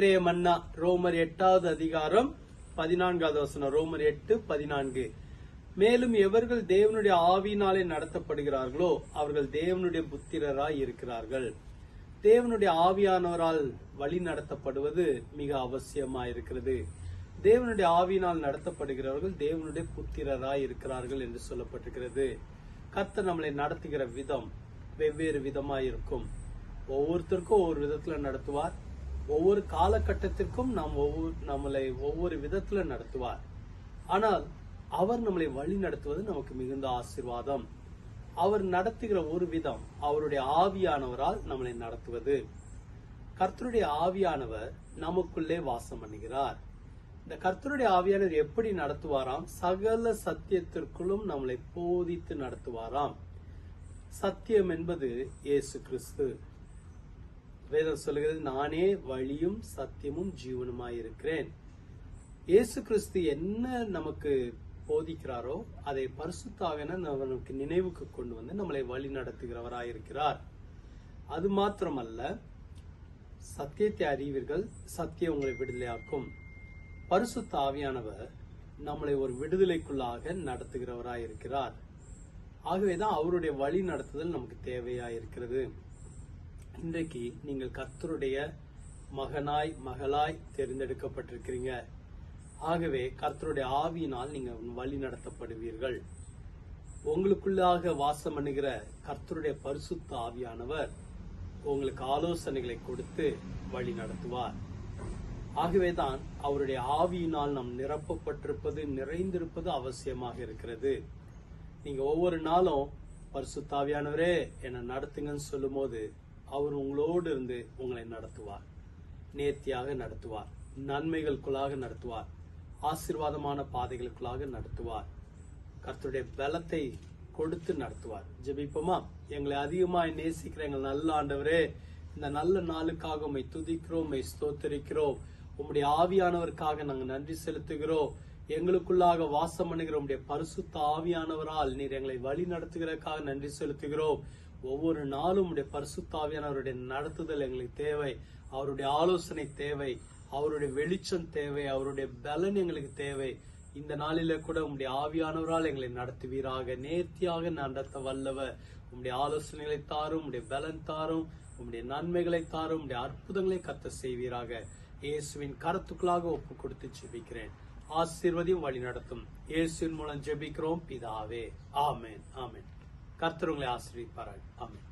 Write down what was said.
மன்னா ரோமர் எட்டாவது அதிகாரம் பதினான்காவது வசனம் ரோமர் எட்டு பதினான்கு. மேலும் எவர்கள் தேவனுடைய ஆவியினாலே நடத்தப்படுகிறார்களோ அவர்கள் தேவனுடைய புத்திரராய் இருக்கிறார்கள். தேவனுடைய ஆவியானவரால் வழி நடத்தப்படுவது மிக அவசியமாயிருக்கிறது தேவனுடைய ஆவியினால் நடத்தப்படுகிறவர்கள் தேவனுடைய புத்திரராய் இருக்கிறார்கள் என்று சொல்லப்பட்டிருக்கிறது. கர்த்தர் நம்மளை நடத்துகிற விதம் வெவ்வேறு விதமாயிருக்கும் ஒவ்வொருத்தருக்கும் ஒவ்வொரு விதத்துல நடத்துவார். ஒவ்வொரு காலகட்டத்திற்கும் நாம் ஒவ்வொரு நம்மளை ஒவ்வொரு விதத்துல நடத்துவார். ஆனால் அவர் நம்மளை வழி நடத்துவது நமக்கு மிகுந்த ஆசிர்வாதம். அவர் நடத்துகிற ஒரு விதம் அவருடைய ஆவியானவரால் நம்மளை நடத்துவது. கர்த்தருடைய ஆவியானவர் நமக்குள்ளே வாசம் பண்ணுகிறார். இந்த கர்த்தருடைய ஆவியானவர் எப்படி நடத்துவாராம்? சகல சத்தியத்திற்குள்ளும் நம்மளை போதித்து நடத்துவாராம். சத்தியம் என்பது இயேசு கிறிஸ்து. வேதம் சொல்லுகிறது நானே வழியும் சத்தியமும் ஜீவனுமாய் இருக்கிறேன் இயேசு கிறிஸ்து என்ன நமக்கு போதிக்கிறாரோ அதை பரிசுத்தாவின நமக்கு நினைவுக்கு கொண்டு வந்து நம்மளை வழி நடத்துகிறவராயிருக்கிறார். அது மாத்திரமல்ல சத்தியத்தை அறிவீர்கள் சத்தியம் உங்களை விடுதலையாக்கும். பரிசுத்த ஆவியானவர் நம்மளை ஒரு விடுதலைக்குள்ளாக நடத்துகிறவராயிருக்கிறார். ஆகவேதான் அவருடைய வழி நடத்துதல் நமக்கு தேவையாயிருக்கிறது. இன்றைக்கு நீங்கள் கர்த்தருடைய மகனாய் மகளாய் தேர்ந்தெடுக்கப்பட்டிருக்கிறீங்க. ஆகவே கர்த்தருடைய ஆவியினால் நீங்க வழி நடத்தப்படுவீர்கள். உங்களுக்குள்ளாக வாசம் பண்ணுகிற கர்த்தருடைய பரிசுத்த ஆவியானவர் உங்களுக்கு ஆலோசனைகளை கொடுத்து வழி நடத்துவார். ஆகவேதான் அவருடைய ஆவியினால் நாம் நிரப்பப்பட்டிருப்பது நிறைந்திருப்பது அவசியமாக இருக்கிறது. நீங்க ஒவ்வொரு நாளும் பரிசுத்தாவியானவரே என்னை நடத்துங்கன்னு சொல்லும்போது அவர் உங்களோடு இருந்து உங்களை நடத்துவார். நேர்த்தியாக நடத்துவார். நன்மைகளுக்குள்ளாக நடத்துவார். ஆசிர்வாதமான பாதைகளுக்குள்ளாக நடத்துவார். கர்த்தருடைய பலத்தை கொடுத்து நடத்துவார். ஜெபிப்போமா? எங்களை அதிகமாய் நேசிக்கிற எங்கள் நல்ல ஆண்டவரே இந்த நல்ல நாளுக்காக உண்மை துதிக்கிறோம் உண்மை ஸ்தோத்தரிக்கிறோம். உம்முடைய ஆவியானவருக்காக நாங்கள் நன்றி செலுத்துகிறோம். எங்களுக்குள்ளாக வாசம் பண்ணுகிற உம்முடைய பரிசுத்த ஆவியானவரால் நீர் எங்களை வழி நடத்துகிறதுக்காக நன்றி செலுத்துகிறோம். ஒவ்வொரு நாளும் உடைய பரிசுத்தாவியான அவருடைய நடத்துதல் எங்களுக்கு தேவை. அவருடைய ஆலோசனை தேவை. அவருடைய வெளிச்சம் தேவை. அவருடைய பலன் எங்களுக்கு தேவை. இந்த நாளில கூட உங்களுடைய ஆவியானவரால் எங்களை நடத்துவீராக. நேர்த்தியாக நடத்த வல்லவர். உங்களுடைய ஆலோசனைகளை தாரும் உங்களுடைய பலன் தாரும் உங்களுடைய நன்மைகளை தாரும் உங்களுடைய அற்புதங்களை கத்த செய்வீராக. இயேசுவின் கருத்துக்களாக ஒப்பு கொடுத்து ஜெபிக்கிறேன். ஆசீர்வதியும் வழி நடத்தும் இயேசுவின் மூலம் ஜெபிக்கிறோம். பிதாவே. ஆமேன். ஆமேன். கர்த்தர் உங்களை ஆசிரியப்பார்கள் ஆமென்.